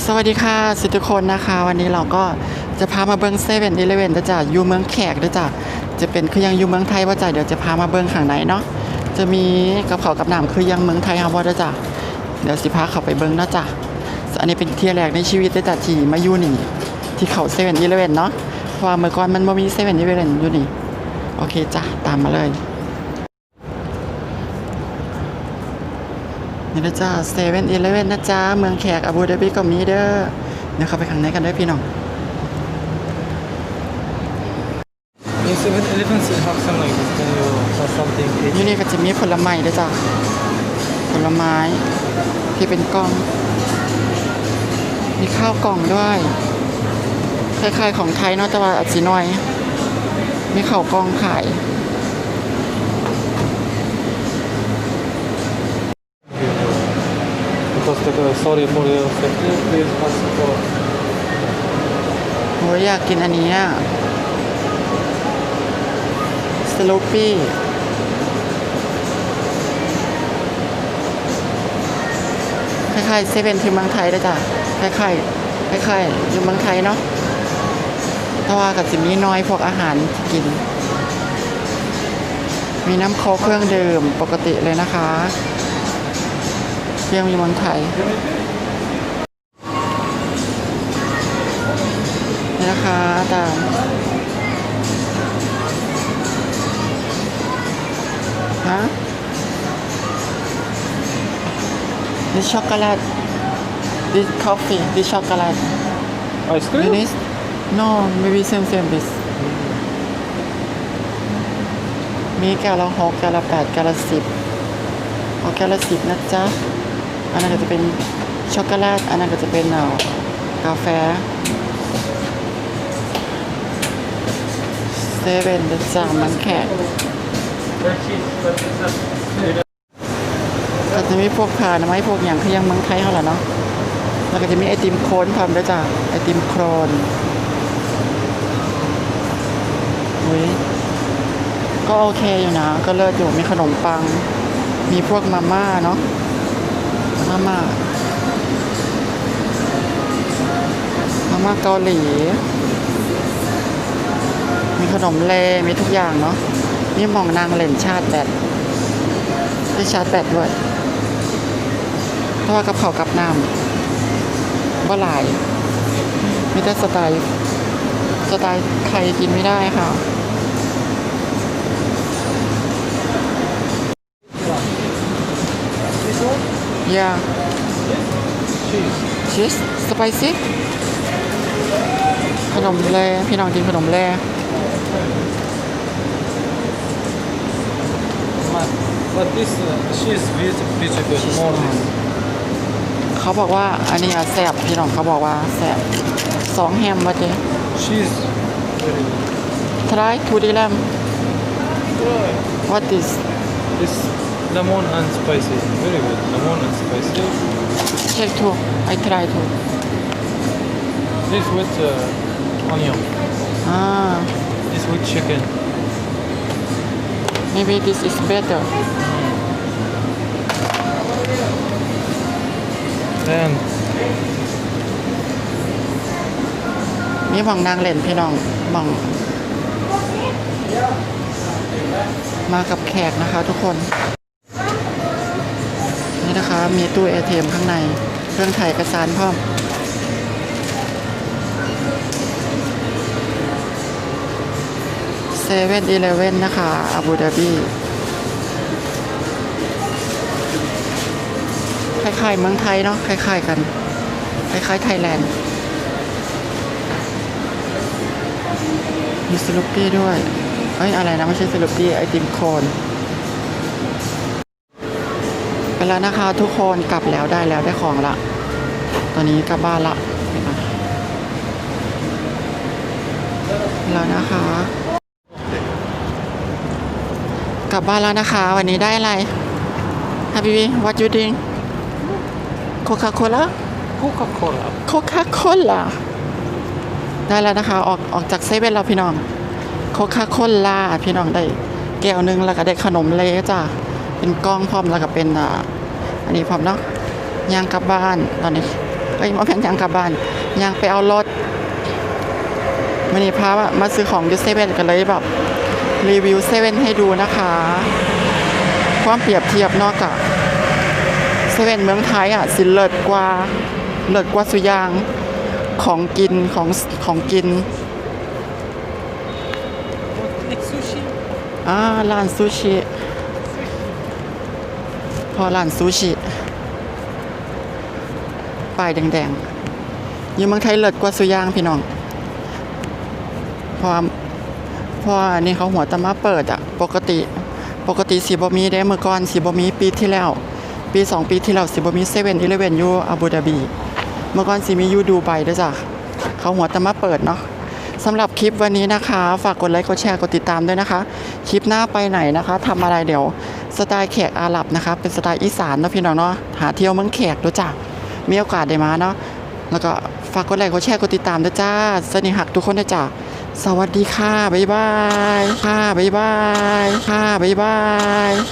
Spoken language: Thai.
สวัสดีค่ะสุทุกคนนะคะ วันนี้เราก็จะพามาเบิ้งเซเว่นอีเลเวนจ้ะอยู่เมืองแขกด้วยจ้ะจะเป็นคือยังอยู่เมืองไทยว่าจ้ะเดี๋ยวจะพามาเบิ้งข้างในเนาะจะมีกับเขากับน้ำคือยังเมืองไทยครับว่าจ้ะเดี๋ยวสิพาเขาไปเบิ้งนะจ้ะอันนี้เป็นเที่ยวแรกในชีวิตด้วยจ้ะที่มาอยู่นี่ที่เขาเซเว่นอีเลเวนเนาะเพราะว่าเมื่อก่อนมันไม่มีเซเว่นอีเลเวนอยู่นี่โอเคจ้ะตามมาเลย นี่นะจ๊ะเซเว่นอีเลเว่นนะจ๊ะเมืองแขกอาบูดาบีก็มีเด้อเดี๋ยวเข้าไปข้างในกันเด้อพี่น้อง In 7-Eleven still have some like this. Can you have something? อยู่นี่ก็จะมีผลไม้ด้วยจ้ะผลไม้ที่เป็นกล่อง มีข้าวกล่องด้วยคล้ายๆของไทยเนาะแต่ว่าอาจสิน้อย มีข้าวกล่องขาย Because the uh, sorry for the safety, please ask for โหอยากกินอันนี้อะสโลปี้คล้ายๆเซเว่นที่เมืองไทยเลยจ้ะคล้ายๆคล้ายๆอยู่เมืองไทยเนาะแต่ว่ากับสิมีน้อยพวกอาหารกิน มีน้ำโค้กเครื่องดื่มปกติเลยนะคะ ยงอยู่เมืองไทยนี่นะคะตามฮะ this chocolate this coffee this chocolate ice cream. this no maybe same same this มีแก้วละหกแก้วละแปดแก้วละสิบเอาแก้วละสิบนะจ๊ะ อันนั้นก็จะเป็นช็อกโกแลต อันนั้นก็จะเป็นเอ่อกาแฟเซเว่นนะจ๊ะมันแขกก็จะมีพวกผ่านไม้พวกอย่างคือยังมืองไทยเขาแหละเนาะ แล้วก็จะมีไอติมโคนพร้อมด้วยจ้ะไอติมโครนอุ้ยก็โอเคอยู่นะ ก็เลิศอยู่มีขนมปัง มีพวกมาม่าเนาะ มาม่ามาม่าเกาหลี มีขนมเลมีทุกอย่างเนาะมีหมองนางเล่นชาติแบตได้ชาร์จแบตด้วยเพราะว่ากับเขาวกับน้ำบ่หลายมีแต่สไตล์สไตล์ไทยกินไม่ได้ค่ะ yeah Cheese. ชีสสไปซี่ขนมแลพี่น้องกินขนมแล But, but this uh, cheese is pretty good. More than เขาบอกว่าอันนี้อะแสบพี่น้องเขาบอกว่าแสบสองแฮมวะเจ๊ cheese. Very good. ทรายทูดีแลม Try. what is This lemon and spicy. Very good. Lemon and spicy. check too I try too This with uh, onion. อ่า This with chicken. maybe this is better Then มีหมองนางเล่นพี่น้องหมอง มากับแขกนะคะทุกคน นี่นะคะมีตู้ ATM ข้างใน เครื่องถ่ายเอกสารพร้อมเซเว่นอีเลเว่นนะคะอาบูดาบีคล้ายๆเมืองไทยเนาะคล้ายๆกัน คล้ายๆไทยแลนด์มีสลูปปี้ด้วย เอ้ย อะไรนะ ไม่ใช่สลูปปี้ ไอติมโคน ไปแล้วนะคะ ทุกคนกลับแล้วได้แล้วได้ของละ ตอนนี้กลับบ้านละแล้วนะคะ กลับบ้านแล้วนะคะ วันนี้ได้อะไรฮาบิบีวัดยูดิงโคคาโคล่า Coca-Cola. โคคาโคล่าได้แล้วนะคะ ออกออกจากเซเว่นแล้วพี่น้องโคคาโคล่าพี่น้องได้แก้วหนึงแล้วก็ได้ขนมเลจ้ะ เป็นกล้องพร้อมแล้วก็เป็นอ่าอันนี้พร้อมเนาะย่างกลับบ้านตอนนี้อ้ยมาแผ่นยางกลับบ้านยางไปเอารถวันนี้พามาซื้อของยูเซเว่นกันเลยแบบรีวิวเซเว่นให้ดูนะคะ ความเปรียบเทียบนอกจากเซเว่นเมืองไทยอะสิเลิศกว่าเลิศกว่าสุอยางของกินของของกิน Like sushi. อ่าร้านซูชิพ อร้านซูชิป้ายแดงๆ อยู่เมืองไทยเลิศกว่าสุอยางพี่น้องพราะว่าเพราะอันนี่เขาหัวตะมาเปิดอะปกติปกติสีบมีได้เมื่อก่อนสีบมีปีที่แล้ว ปีสองปีที่แล้วสีบมีเซเว่นอีเลเว่นยูอาบูดาบี เมื่อก่อนสีมียูดูไบด้วยจ้ะเขาหัวตะมาเปิดเนาะสำหรับคลิปวันนี้นะคะ ฝากกดไลค์กดแชร์กดติดตามด้วยนะคะ คลิปหน้าไปไหนนะคะทำอะไรเดี๋ยว สไตล์แขกอาหรับนะคะเป็นสไตล์อีสานเนาะพี่น้องเนาะหาเที่ยวเมืองแขกด้วยจ้ะมีโอกาสได้มาเนาะแล้วก็ฝากกดไลค์กดแชร์กดติดตามด้วยจ้าสนิหักทุกคนด้วยจ้ะสวัสดีค่ะบ๊ายบายค่ะบ๊ายบายค่ะบ๊ายบาย